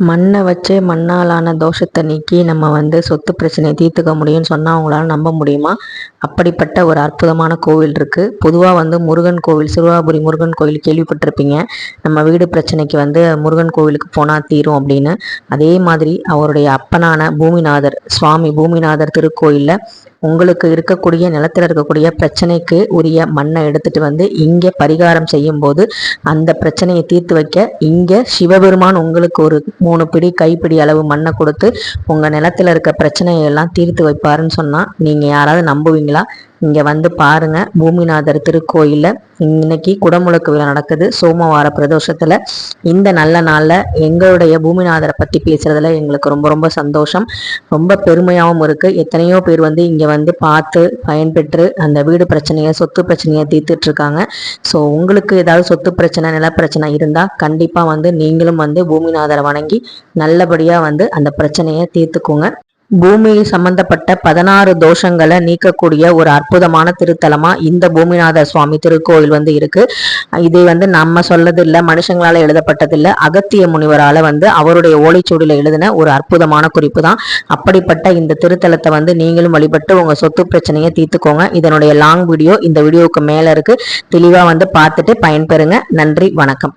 மண்ணை வச்சு மண்ணாலான தோஷத்தை நீக்கி நம்ம வந்து சொத்து பிரச்சனையை தீர்த்துக்க முடியும்னு சொன்னால் அவங்களால நம்ப முடியுமா? அப்படிப்பட்ட ஒரு அற்புதமான கோவில் இருக்குது பொதுவாக வந்து முருகன் கோவில் சிறுவாபுரி முருகன் கோவில் கேள்விப்பட்டிருப்பீங்க. நம்ம வீடு பிரச்சனைக்கு வந்து முருகன் கோவிலுக்கு போனால் தீரும் அப்படின்னு. அதே மாதிரி அவருடைய அப்பனான பூமிநாதர் சுவாமி பூமிநாதர் திருக்கோயிலில் உங்களுக்கு இருக்கக்கூடிய நிலத்தில் இருக்கக்கூடிய பிரச்சனைக்கு உரிய மண்ணை எடுத்துட்டு வந்து இங்கே பரிகாரம் செய்யும்போது அந்த பிரச்சனையை தீர்த்து வைக்க இங்கே சிவபெருமான் உங்களுக்கு ஒரு மூணு பிடி கைப்பிடி அளவு மண்ணை கொடுத்து உங்கள் நிலத்தில் இருக்க பிரச்சனையெல்லாம் தீர்த்து வைப்பாருன்னு சொன்னால் நீங்கள் யாராவது நம்புவீங்களா? இங்கே வந்து பாருங்கள் பூமிநாதர் திருக்கோயிலில் இன்னைக்கு குடமுழுக்கு விழா நடக்குது. சோமவார பிரதோஷத்தில். இந்த நல்ல நாளில் எங்களுடைய பூமிநாதரை பற்றி பேசுகிறதுல எங்களுக்கு ரொம்ப ரொம்ப சந்தோஷம். ரொம்ப பெருமையாகவும் இருக்குது எத்தனையோ பேர் வந்து இங்கே வந்து பார்த்து பயன்பெற்று அந்த வீடு பிரச்சனையை சொத்து பிரச்சனையை தீர்த்துட்ருக்காங்க. ஸோ உங்களுக்கு ஏதாவது சொத்து பிரச்சனை நிலப்பிரச்சனை இருந்தால் கண்டிப்பாக வந்து நீங்களும் வந்து பூமிநாதரை வணங்கி நல்லபடியாக வந்து அந்த பிரச்சனையை தீர்த்துக்கோங்க. பூமி சம்பந்தப்பட்ட பதினாறு தோஷங்களை நீக்கக்கூடிய ஒரு அற்புதமான திருத்தலமா இந்த பூமிநாத சுவாமி திருக்கோயில் வந்து இருக்கு. இது வந்து நம்ம சொல்லது இல்லை மனுஷங்களால எழுதப்பட்டதில்லை. அகத்திய முனிவரால வந்து அவருடைய ஓலைச்சூடியில் எழுதின ஒரு அற்புதமான குறிப்பு தான் அப்படிப்பட்ட இந்த திருத்தலத்தை வந்து நீங்களும் வழிபட்டு உங்க சொத்து பிரச்சனையை தீர்த்துக்கோங்க. இதனுடைய லாங் வீடியோ இந்த வீடியோவுக்கு மேல இருக்கு. தெளிவா வந்து பார்த்துட்டு பயன்பெறுங்க. நன்றி வணக்கம்.